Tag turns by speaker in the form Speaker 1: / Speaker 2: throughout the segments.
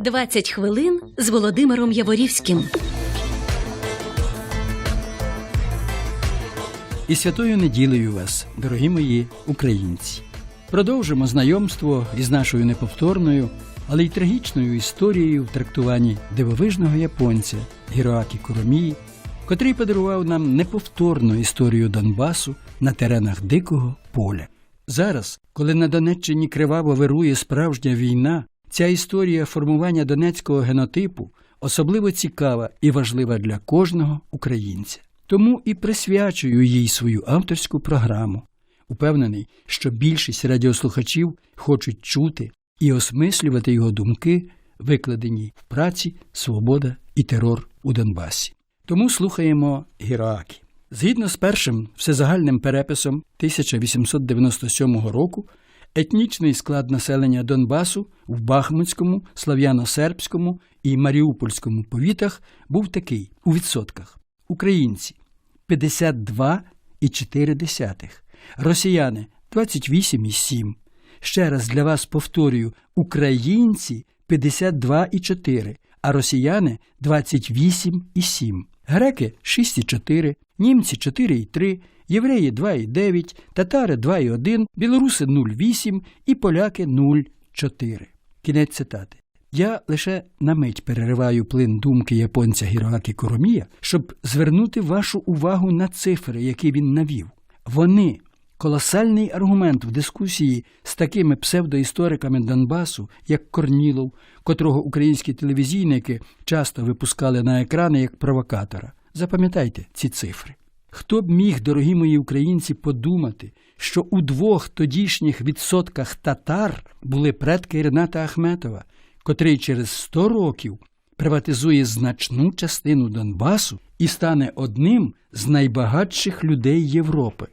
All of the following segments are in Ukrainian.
Speaker 1: 20 хвилин з Володимиром Яворівським.
Speaker 2: І святою неділею вас, дорогі мої українці. Продовжимо знайомство із нашою неповторною, але й трагічною історією в трактуванні дивовижного японця Гіроакі Куромії, котрий подарував нам неповторну історію Донбасу на теренах дикого поля. Зараз, коли на Донеччині криваво вирує справжня війна, ця історія формування донецького генотипу особливо цікава і важлива для кожного українця. Тому і присвячую їй свою авторську програму. Упевнений, що більшість радіослухачів хочуть чути і осмислювати його думки, викладені в праці Свобода і терор у Донбасі. Тому слухаємо Гіроакі. Згідно з першим всезагальним переписом 1897 року, етнічний склад населення Донбасу в Бахмутському, Слав'яно-Сербському і Маріупольському повітах був такий у відсотках: українці 52,4, росіяни 28,7. Ще раз для вас повторюю: українці 52,4, а росіяни 28,7. Греки 6,4, німці 4,3, євреї 2,9, татари 2,1, білоруси 0,8 і поляки 0,4. Кінець цитати. Я лише на мить перериваю плин думки японця Гіроакі Коромія, щоб звернути вашу увагу на цифри, які він навів. Вони колосальний аргумент в дискусії з такими псевдоісториками Донбасу, як Корнілов, котрого українські телевізійники часто випускали на екрани як провокатора. Запам'ятайте ці цифри. Хто б міг, дорогі мої українці, подумати, що у двох тодішніх відсотках татар були предки Рената Ахметова, котрий через 100 років приватизує значну частину Донбасу і стане одним з найбагатших людей Європи,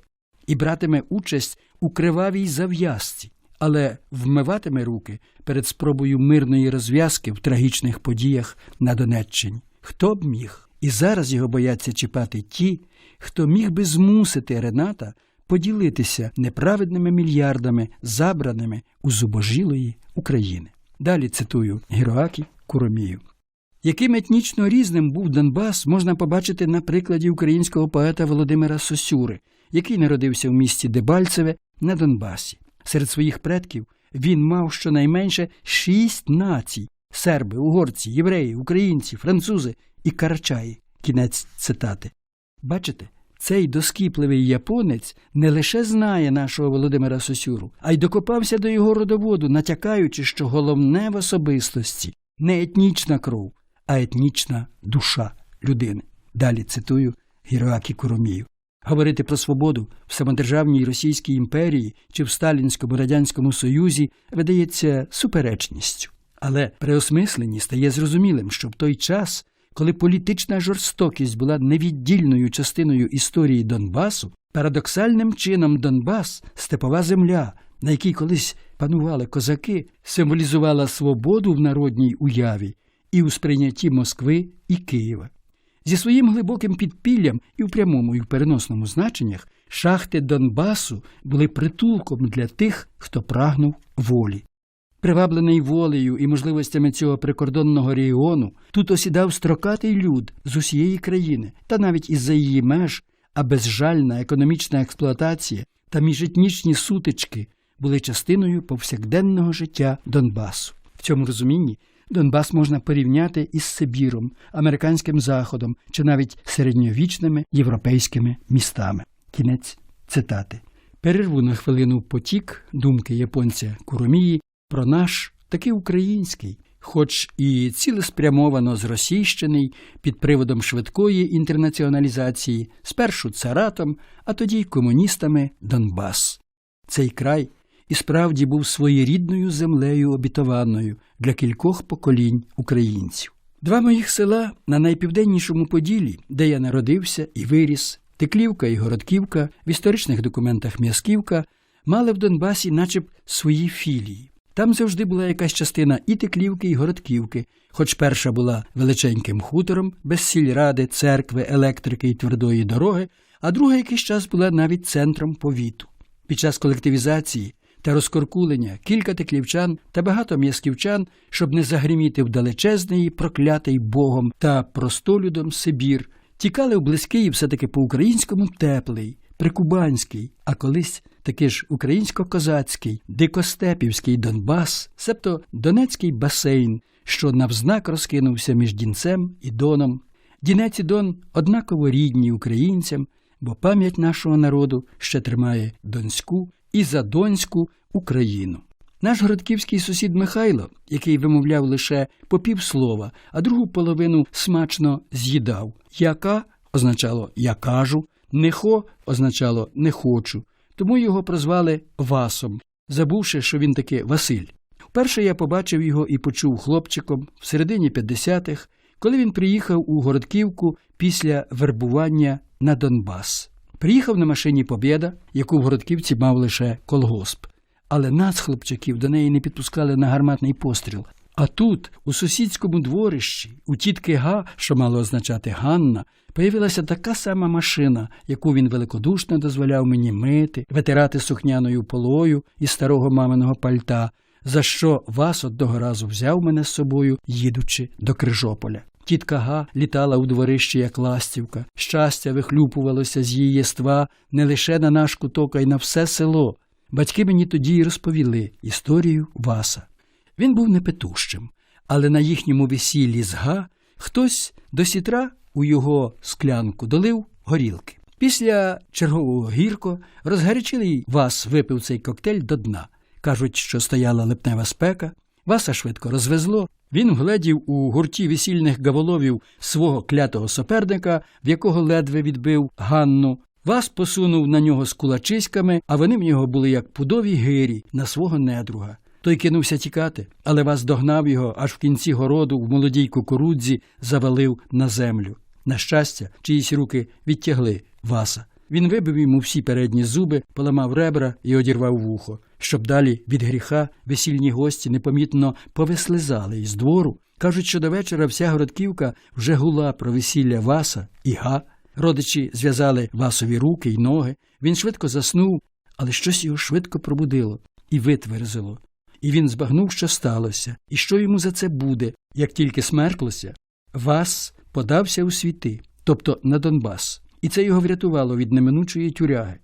Speaker 2: і братиме участь у кривавій зав'язці, але вмиватиме руки перед спробою мирної розв'язки в трагічних подіях на Донеччині. Хто б міг? І зараз його бояться чіпати ті, хто міг би змусити Рената поділитися неправедними мільярдами, забраними у зубожілої України. Далі цитую Гіроакі Куромію. Яким етнічно різним був Донбас, можна побачити на прикладі українського поета Володимира Сосюри, який народився в місті Дебальцеве на Донбасі. Серед своїх предків він мав щонайменше шість націй серби, угорці, євреї, українці, французи і карачаї. Кінець цитати. Бачите, цей доскіпливий японець не лише знає нашого Володимира Сосюру, а й докопався до його родоводу, натякаючи, що головне в особистості не етнічна кров, а етнічна душа людини. Далі цитую Гіроакі Куромію. Говорити про свободу в самодержавній Російській імперії чи в Сталінському Радянському Союзі видається суперечністю. Але при осмисленні стає зрозумілим, що в той час, коли політична жорстокість була невіддільною частиною історії Донбасу, парадоксальним чином Донбас, степова земля, на якій колись панували козаки, символізувала свободу в народній уяві і у сприйнятті Москви і Києва. Зі своїм глибоким підпіллям і в прямому і в переносному значеннях шахти Донбасу були притулком для тих, хто прагнув волі. Приваблений волею і можливостями цього прикордонного регіону, тут осідав строкатий люд з усієї країни, та навіть із-за її меж, а безжальна економічна експлуатація та міжетнічні сутички були частиною повсякденного життя Донбасу. В цьому розумінні Донбас можна порівняти із Сибіром, американським заходом чи навіть середньовічними європейськими містами. Кінець цитати. Перерву на хвилину потік думки японця Куромії про наш таки український, хоч і цілеспрямовано зросійщений під приводом швидкої інтернаціоналізації, спершу царатом, а тоді й комуністами Донбас. Цей край і справді був своєрідною землею обітованою для кількох поколінь українців. Два моїх села на найпівденнішому Поділі, де я народився і виріс, Теклівка і Городківка, в історичних документах М'язківка, мали в Донбасі начеб свої філії. Там завжди була якась частина і Теклівки, і Городківки, хоч перша була величеньким хутором, без сільради, церкви, електрики і твердої дороги, а друга якийсь час була навіть центром повіту. Під час колективізації та розкоркулення, кілька теклівчан та багато м'ясківчан, щоб не загриміти в далечезний, проклятий Богом та простолюдом Сибір, тікали в близький і все-таки по-українському теплий, прикубанський, а колись таки ж українсько-козацький, дикостепівський Донбас, себто Донецький басейн, що навзнак розкинувся між Дінцем і Доном. Дінець і Дон однаково рідні українцям, бо пам'ять нашого народу ще тримає Донську і задонську Україну. Наш городківський сусід Михайло, який вимовляв лише по півслова, а другу половину смачно з'їдав. Яка означало я кажу, нехо означало не хочу, тому його прозвали Васом, забувши, що він таки Василь. Вперше я побачив його і почув хлопчиком в середині 50-х, коли він приїхав у Городківку після вербування на Донбас. Приїхав на машині Побєда, яку в Городківці мав лише колгосп. Але нас, хлопчаків, до неї не підпускали на гарматний постріл. А тут, у сусідському дворищі, у тітки Га, що мало означати Ганна, появилася така сама машина, яку він великодушно дозволяв мені мити, витирати сухняною полою із старого маминого пальта, за що вас одного разу взяв мене з собою, їдучи до Крижополя. Тітка Га літала у дворищі, як ластівка. Щастя вихлюпувалося з її єства не лише на наш куток, а й на все село. Батьки мені тоді й розповіли історію Васа. Він був непетущим, але на їхньому весіллі з Га хтось до сітра у його склянку долив горілки. Після чергового гірко розгарячилий Вас випив цей коктейль до дна. Кажуть, що стояла липнева спека. Васа швидко розвезло. Він вгледів у гурті весільних гаволовів свого клятого соперника, в якого ледве відбив Ганну. Вас посунув на нього з кулачиськами, а вони в нього були як пудові гирі на свого недруга. Той кинувся тікати, але вас догнав його аж в кінці городу в молодій кукурудзі завалив на землю. На щастя, чиїсь руки відтягли Васа. Він вибив йому всі передні зуби, поламав ребра і одірвав вухо, щоб далі від гріха весільні гості непомітно повислизали із двору. Кажуть, що до вечора вся городківка вже гула про весілля Васа і Га. Родичі зв'язали Васові руки й ноги. Він швидко заснув, але щось його швидко пробудило і витверзило. І він збагнув, що сталося, і що йому за це буде, як тільки смерклося. Вас подався у світи, тобто на Донбас, і це його врятувало від неминучої тюряги.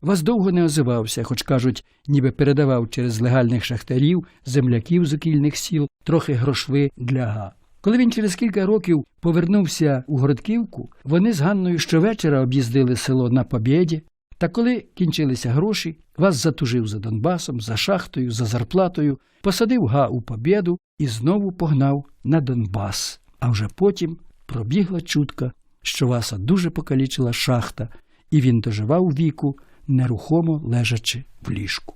Speaker 2: Вас довго не озивався, хоч кажуть, ніби передавав через легальних шахтарів, земляків з окільних сіл трохи грошви для га. Коли він через кілька років повернувся у Городківку, вони з Ганною щовечора об'їздили село на Побєді, та коли кінчилися гроші, вас затужив за Донбасом, за шахтою, за зарплатою, посадив га у Побєду і знову погнав на Донбас. А вже потім пробігла чутка, що Васа дуже покалічила шахта, і він доживав віку, нерухомо лежачи в ліжку.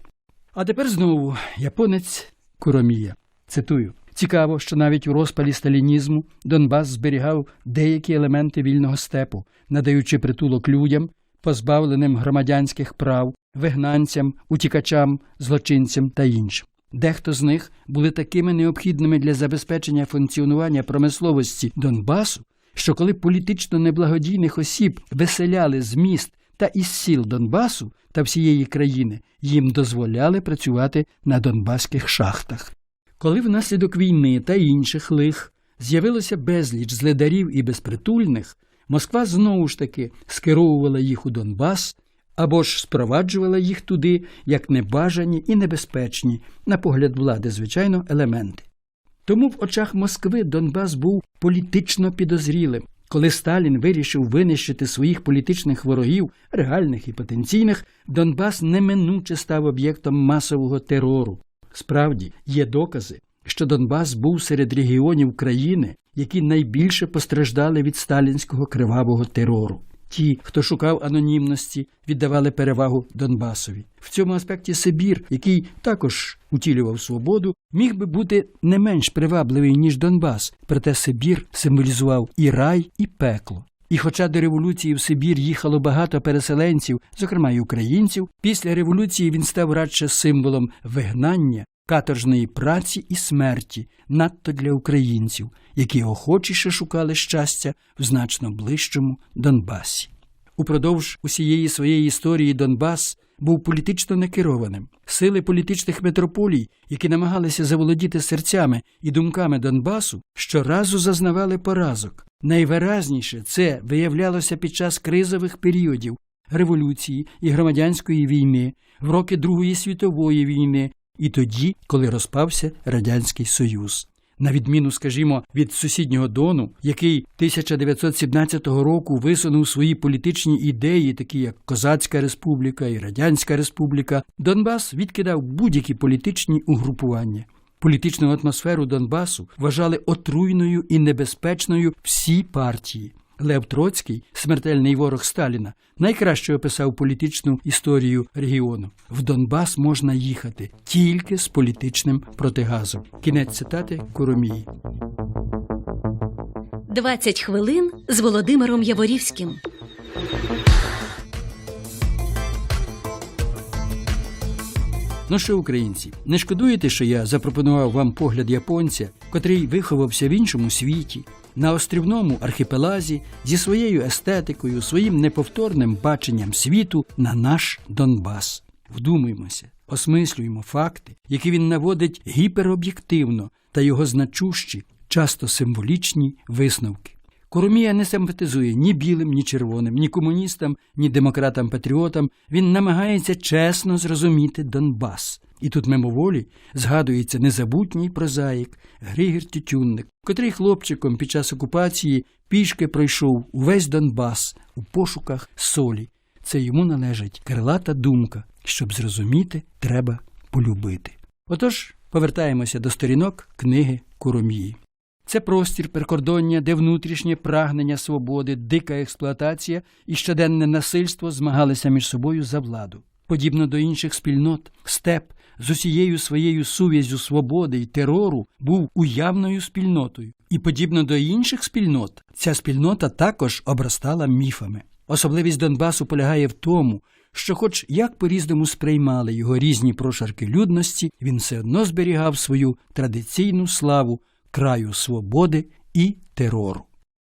Speaker 2: А тепер знову японець Куромія. Цитую. Цікаво, що навіть у розпалі сталінізму Донбас зберігав деякі елементи вільного степу, надаючи притулок людям, позбавленим громадянських прав, вигнанцям, утікачам, злочинцям та іншим. Дехто з них були такими необхідними для забезпечення функціонування промисловості Донбасу, що коли політично неблагодійних осіб виселяли з міст та із сіл Донбасу та всієї країни, їм дозволяли працювати на донбаських шахтах. Коли внаслідок війни та інших лих з'явилося безліч зледарів і безпритульних, Москва знову ж таки скеровувала їх у Донбас або ж спроваджувала їх туди як небажані і небезпечні, на погляд влади, звичайно, елементи. Тому в очах Москви Донбас був політично підозрілим. Коли Сталін вирішив винищити своїх політичних ворогів, реальних і потенційних, Донбас неминуче став об'єктом масового терору. Справді, є докази, що Донбас був серед регіонів країни, які найбільше постраждали від сталінського кривавого терору. Ті, хто шукав анонімності, віддавали перевагу Донбасові. В цьому аспекті Сибір, який також утілював свободу, міг би бути не менш привабливий, ніж Донбас, проте Сибір символізував і рай, і пекло. І хоча до революції в Сибір їхало багато переселенців, зокрема й українців, після революції він став радше символом вигнання, каторжної праці і смерті, надто для українців, які охочіше шукали щастя в значно ближчому Донбасі. Упродовж усієї своєї історії Донбас був політично некерованим. Сили політичних метрополій, які намагалися заволодіти серцями і думками Донбасу, щоразу зазнавали поразок. Найвиразніше це виявлялося під час кризових періодів революції і громадянської війни, в роки Другої світової війни і тоді, коли розпався Радянський Союз. На відміну, скажімо, від сусіднього Дону, який 1917 року висунув свої політичні ідеї, такі як Козацька Республіка і Радянська Республіка, Донбас відкидав будь-які політичні угрупування. Політичну атмосферу Донбасу вважали отруйною і небезпечною всі партії. Лев Троцький, смертельний ворог Сталіна, найкраще описав політичну історію регіону. В Донбас можна їхати тільки з політичним протигазом. Кінець цитати Куромії.
Speaker 1: 20 хвилин з Володимиром Яворівським.
Speaker 2: Ну що, українці, не шкодуєте, що я запропонував вам погляд японця, котрий виховався в іншому світі, на острівному архіпелазі зі своєю естетикою, своїм неповторним баченням світу на наш Донбас. Вдумуємося, осмислюємо факти, які він наводить гіпероб'єктивно та його значущі, часто символічні висновки. Коромія не симпатизує ні білим, ні червоним, ні комуністам, ні демократам-патріотам. Він намагається чесно зрозуміти Донбас. І тут мимоволі згадується незабутній прозаїк Григір Тютюнник, котрий хлопчиком під час окупації пішки пройшов увесь Донбас у пошуках солі. Це йому належить крилата думка. Щоб зрозуміти, треба полюбити. Отож, повертаємося до сторінок книги Куромії. Це простір прикордоння, де внутрішнє прагнення свободи, дика експлуатація і щоденне насильство змагалися між собою за владу. Подібно до інших спільнот, степ з усією своєю сув'язю свободи і терору був уявною спільнотою. І подібно до інших спільнот, ця спільнота також обростала міфами. Особливість Донбасу полягає в тому, що, хоч як по-різному сприймали його різні прошарки людності, він все одно зберігав свою традиційну славу краю свободи і терору.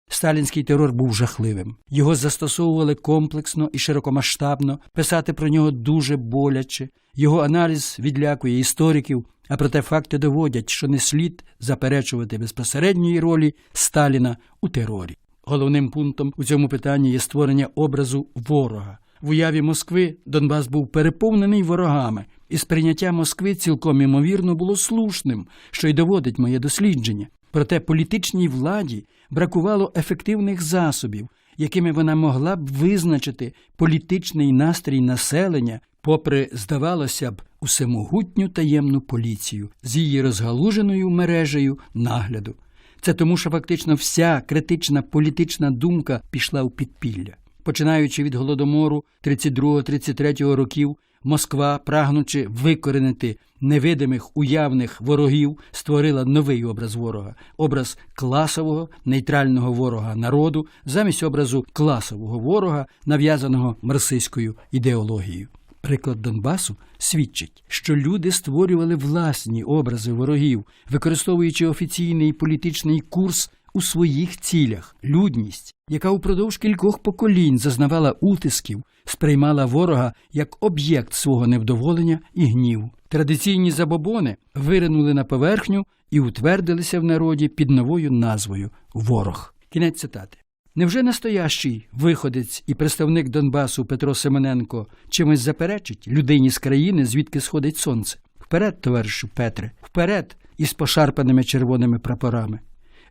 Speaker 2: Сталінський терор був жахливим. Його застосовували комплексно і широкомасштабно, писати про нього дуже боляче. Його аналіз відлякує істориків, а проте факти доводять, що не слід заперечувати безпосередньої ролі Сталіна у терорі. Головним пунктом у цьому питанні є створення образу ворога. В уяві Москви Донбас був переповнений ворогами, і сприйняття Москви цілком імовірно було слушним, що й доводить моє дослідження. Проте політичній владі бракувало ефективних засобів, якими вона могла б визначити політичний настрій населення, попри, здавалося б, усемогутню таємну поліцію з її розгалуженою мережею нагляду. Це тому, що фактично вся критична політична думка пішла у підпілля. Починаючи від голодомору 32-33 років, Москва, прагнучи викоренити невидимих уявних ворогів, створила новий образ ворога образ класового нейтрального ворога народу замість образу класового ворога, нав'язаного марсистською ідеологією. Приклад Донбасу свідчить, що люди створювали власні образи ворогів, використовуючи офіційний політичний курс у своїх цілях. Людність, яка упродовж кількох поколінь зазнавала утисків, сприймала ворога як об'єкт свого невдоволення і гніву. Традиційні забобони виринули на поверхню і утвердилися в народі під новою назвою ворог. Кінець цитати. Невже настоящий виходець і представник Донбасу Петро Семененко чимось заперечить людині з країни, звідки сходить сонце? Вперед, товаришу Петре, вперед із пошарпаними червоними прапорами.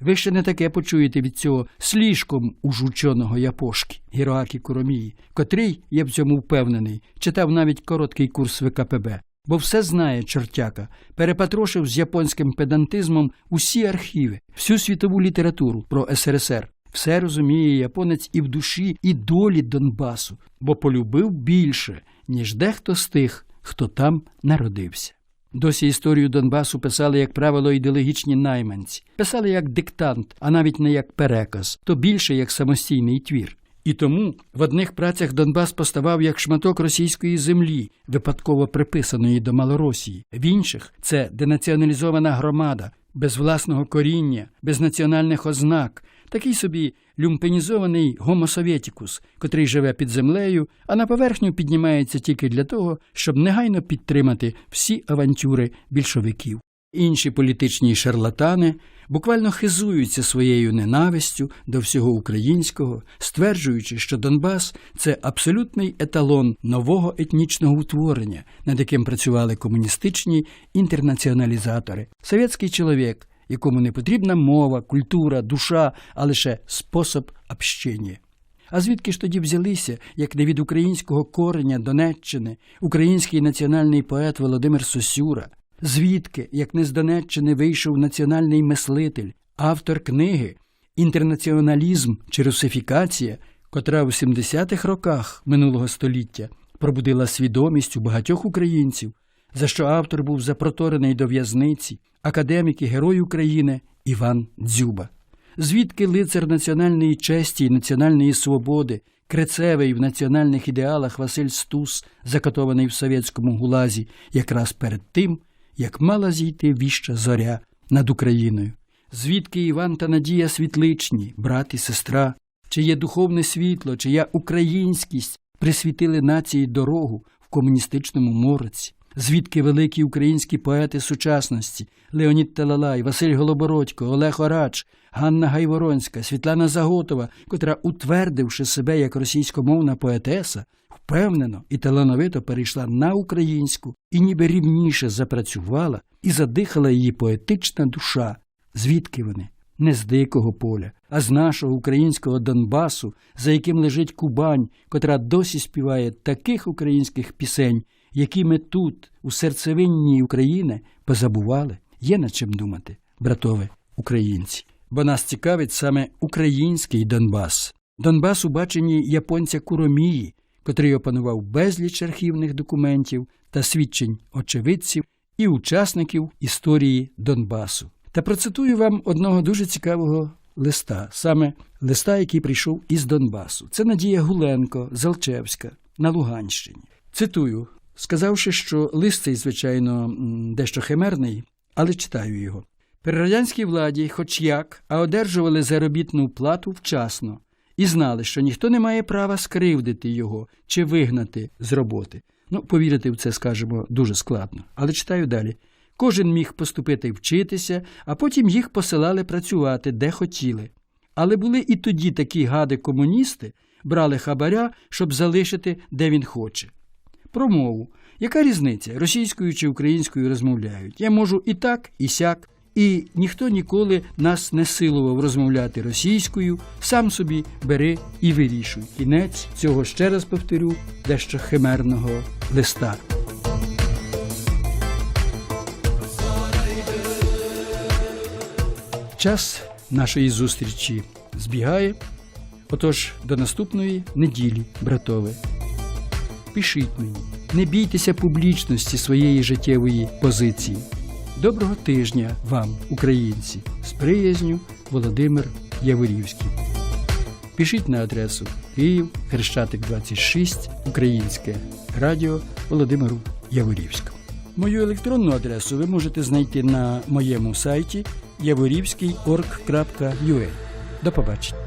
Speaker 2: Ви ще не таке почуєте від цього слишком уж ученого Япошки, Гіроакі Куромії, котрий, я в цьому впевнений, читав навіть короткий курс ВКПБ. Бо все знає чортяка, перепатрошив з японським педантизмом усі архіви, всю світову літературу про СРСР. Все розуміє японець і в душі, і долі Донбасу, бо полюбив більше, ніж дехто з тих, хто там народився. Досі історію Донбасу писали, як правило, ідеологічні найманці, писали як диктант, а навіть не як переказ, то більше як самостійний твір. І тому в одних працях Донбас поставав як шматок російської землі, випадково приписаної до Малоросії, в інших це денаціоналізована громада, без власного коріння, без національних ознак, Такий собі люмпенізований гомосовєтікус, котрий живе під землею, а на поверхню піднімається тільки для того, щоб негайно підтримати всі авантюри більшовиків. Інші політичні шарлатани буквально хизуються своєю ненавистю до всього українського, стверджуючи, що Донбас це абсолютний еталон нового етнічного утворення, над яким працювали комуністичні інтернаціоналізатори. Совєтський чоловік, якому не потрібна мова, культура, душа, а лише спосіб общення. А звідки ж тоді взялися, як не від українського кореня Донеччини, український національний поет Володимир Сосюра? Звідки, як не з Донеччини, вийшов національний мислитель, автор книги Інтернаціоналізм чи русифікація, котра у 70-х роках минулого століття пробудила свідомість у багатьох українців, за що автор був запроторений до в'язниці, академік і герой України Іван Дзюба. Звідки лицар національної честі і національної свободи, крецевий в національних ідеалах Василь Стус, закатований в совєтському гулазі, якраз перед тим, як мала зійти віща зоря над Україною. Звідки Іван та Надія Світличні, брат і сестра, чиє духовне світло, чия українськість присвітили нації дорогу в комуністичному мороці, звідки великі українські поети сучасності Леонід Талалай, Василь Голобородько, Олег Орач, Ганна Гайворонська, Світлана Заготова, котра, утвердивши себе як російськомовна поетеса, впевнено і талановито перейшла на українську і ніби рівніше запрацювала і задихала її поетична душа. Звідки вони? Не з дикого поля, а з нашого українського Донбасу, за яким лежить Кубань, котра досі співає таких українських пісень, які ми тут, у серцевинній України, позабували. Є над чим думати, братове українці. Бо нас цікавить саме український Донбас. Донбас у баченні японця Куромії, котрий опанував безліч архівних документів та свідчень очевидців і учасників історії Донбасу. Та процитую вам одного дуже цікавого листа, саме листа, який прийшов із Донбасу. Це Надія Гуленко, Залчевська на Луганщині. Цитую, сказавши, що лист цей, звичайно, дещо химерний, але читаю його. При радянській владі, хоч як, а одержували заробітну плату вчасно і знали, що ніхто не має права скривдити його чи вигнати з роботи. Ну, повірити в це, скажемо, дуже складно. Але читаю далі. Кожен міг поступити вчитися, а потім їх посилали працювати, де хотіли. Але були і тоді такі гади-комуністи, брали хабаря, щоб залишити, де він хоче. Про мову. Яка різниця, російською чи українською розмовляють? Я можу і так, і сяк. І ніхто ніколи нас не силував розмовляти російською, сам собі бери і вирішуй. Кінець цього ще раз повторю дещо химерного листа. Час нашої зустрічі збігає. Отож, до наступної неділі, братове. Пишіть мені, не бійтеся публічності своєї життєвої позиції. Доброго тижня вам, українці, з приязню Володимир Яворівський. Пишіть на адресу Київ, Хрещатик 26, Українське Радіо Володимиру Яворівському. Мою електронну адресу ви можете знайти на моєму сайті yavorівський.org.ua. До побачення.